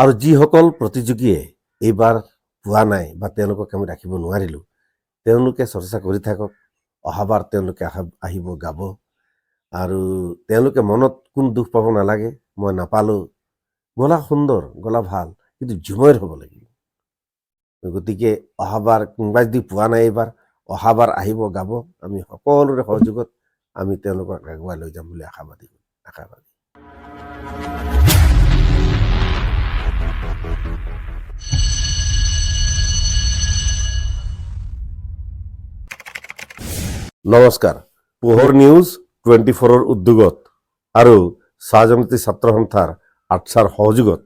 আৰু যিসকল প্ৰতিযোগীয়ে এইবাৰ পোৱা নাই বা তেওঁলোকক আমি ৰাখিব নোৱাৰিলোঁ তেওঁলোকে চৰ্চা কৰি থাকক অহাবাৰ তেওঁলোকে আহা- আহিব গাব আৰু তেওঁলোকে মনত কোন দুখ পাব নালাগে মই নাপালোঁ গলা সুন্দৰ গলা ভাল কিন্তু ঝুমৈৰ হ'ব লাগিব। গতিকে অহাবাৰ কোনোবাই যদি পোৱা নাই এইবাৰ অহাবাৰ আহিব গাব আমি সকলোৰে সহযোগত আমি তেওঁলোকক আগুৱাই লৈ যাম বুলি আশাবাদী আশাবাদী। নমস্কাৰ পোহৰ নিউজ টুৱেণ্টি ফ'ৰৰ উদ্যোগত আৰু চাহজনতী ছাত্ৰ সন্থাৰ আটছাৰ সহযোগত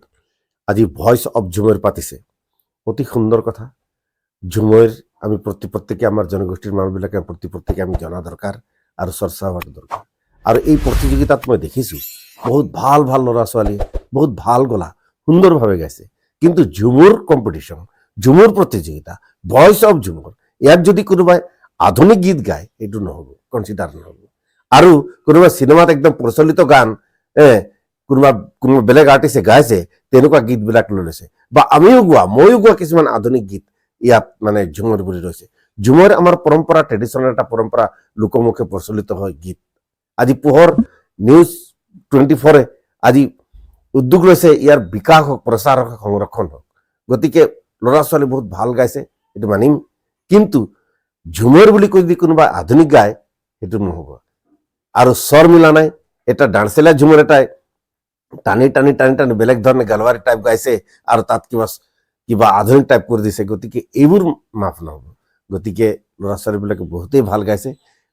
আজি ভইচ অৱ ঝুমৈৰ পাতিছে। অতি সুন্দৰ কথা। ঝুমৈৰ আমি প্ৰতি প্ৰত্যেকে আমাৰ জনগোষ্ঠীৰ মানুহবিলাকে প্ৰতি প্ৰত্যেকে আমি জনা দৰকাৰ আৰু চৰ্চা হোৱাটো দৰকাৰ। আৰু এই প্ৰতিযোগিতাত মই দেখিছোঁ, বহুত ভালো ভালো ল'ৰা ছোৱালী বহুত ভালো গলা, সুন্দৰভাৱে গাইছে। কিন্তু ঝুমুৰ কম্পিটিশ্যন ঝুমুৰ প্ৰতিযোগিতা, ভইচ অৱ ঝুমুৰ, ইয়াত যদি কোনোবাই আধুনিক গীত গায়, এইটো নহ'ব কনচিডাৰ নহ'ব। আৰু কোনোবা চিনেমাত একদম প্ৰচলিত গান কোনোবা কোনোবা বেলেগ আৰ্টিষ্টে গাইছে, তেনেকুৱা গীতবিলাক লৈ লৈছে। বা আমিও গোৱা, ময়ো গোৱা কিছুমান আধুনিক গীত ইয়াত মানে ঝুমুৰ বুলি ৰৈছে ঝুমুৰ আমাৰ পৰম্পৰা ট্ৰেডিশ্যনেল এটা পৰম্পৰা, লোকমুখে প্ৰচলিত হয় গীত। আজি পোহৰ নিউজ টুৱেণ্টি ফ'ৰে আজি উদ্যোগ লৈছে, ইয়াৰ বিকাশ হওক, প্ৰচাৰ হওক, সংৰক্ষণ হওক। গতিকে ল'ৰা ছোৱালী বহুত ভালো গাইছে, এইটো মানিম। কিন্তু ঝুমুৰ বুলি যদি কোনোবা আধুনিক গায়, সেইটো নহ'ব। আৰু স্বৰ মিলা নাই, এটা ডান্সেলা ঝুমুৰ এটাই টানি টানি টানি টানি বেলেগ ধৰণে গালৱাৰী টাইপ গাইছে আৰু তাত কিবা কিবা আধুনিক টাইপ কৰি দিছে। গতিকে এইবোৰ মাফ নহ'ব। গতিকে ল'ৰা ছোৱালীবিলাকে বহুতেই ভালো গাইছে।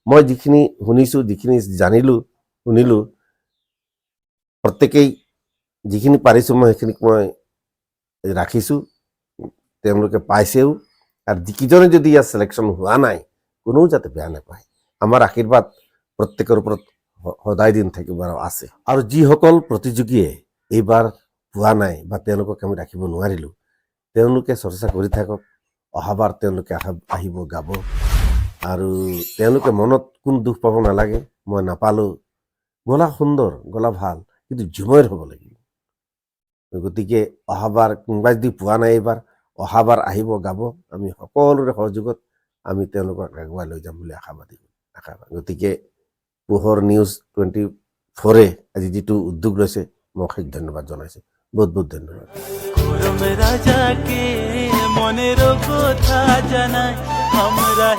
মই যিখিনি শুনিছোঁ, যিখিনি জানিলোঁ, শুনিলোঁ, প্ৰত্যেকেই যিখিনি পাৰিছোঁ, মই সেইখিনিক মই ৰাখিছোঁ। তেওঁলোকে পাইছেও। আৰু যিকেইজনে যদি ইয়াত চিলেকশ্যন হোৱা নাই, কোনেও যাতে বেয়া নাপায়। আমাৰ আশীৰ্বাদ প্ৰত্যেকৰ ওপৰত সদায় দিন থাকিব আছে। আৰু যিসকল প্ৰতিযোগীয়ে এইবাৰ পোৱা নাই বা তেওঁলোকক আমি ৰাখিব নোৱাৰিলোঁ, তেওঁলোকে চৰ্চা কৰি থাকক, অহাবাৰ তেওঁলোকে আহা- আহিব, গাব। আৰু তেওঁলোকে মনত কোন দুখ পাব নালাগে, মই নাপালোঁ। গলা সুন্দৰ, গলা ভালো, কিন্তু ঝুমৈৰ হ'ব লাগিব। গতিকে অহাবাৰ কোনোবাই যদি পোৱা নাই এইবাৰ অহাবাৰ আহিব, গাব, আমি সকলোৰে সহযোগত আমি তেওঁলোকক আগুৱাই লৈ যাম বুলি আশাবাদী আশাবাদী গতিকে পোহৰ নিউজ টুৱেণ্টি ফ'ৰে আজি যিটো উদ্যোগ লৈছে অশেষ ধন্যবাদ জনাইছোঁ। বহুত বহুত ধন্যবাদ। মনের কথা জানায় আমরা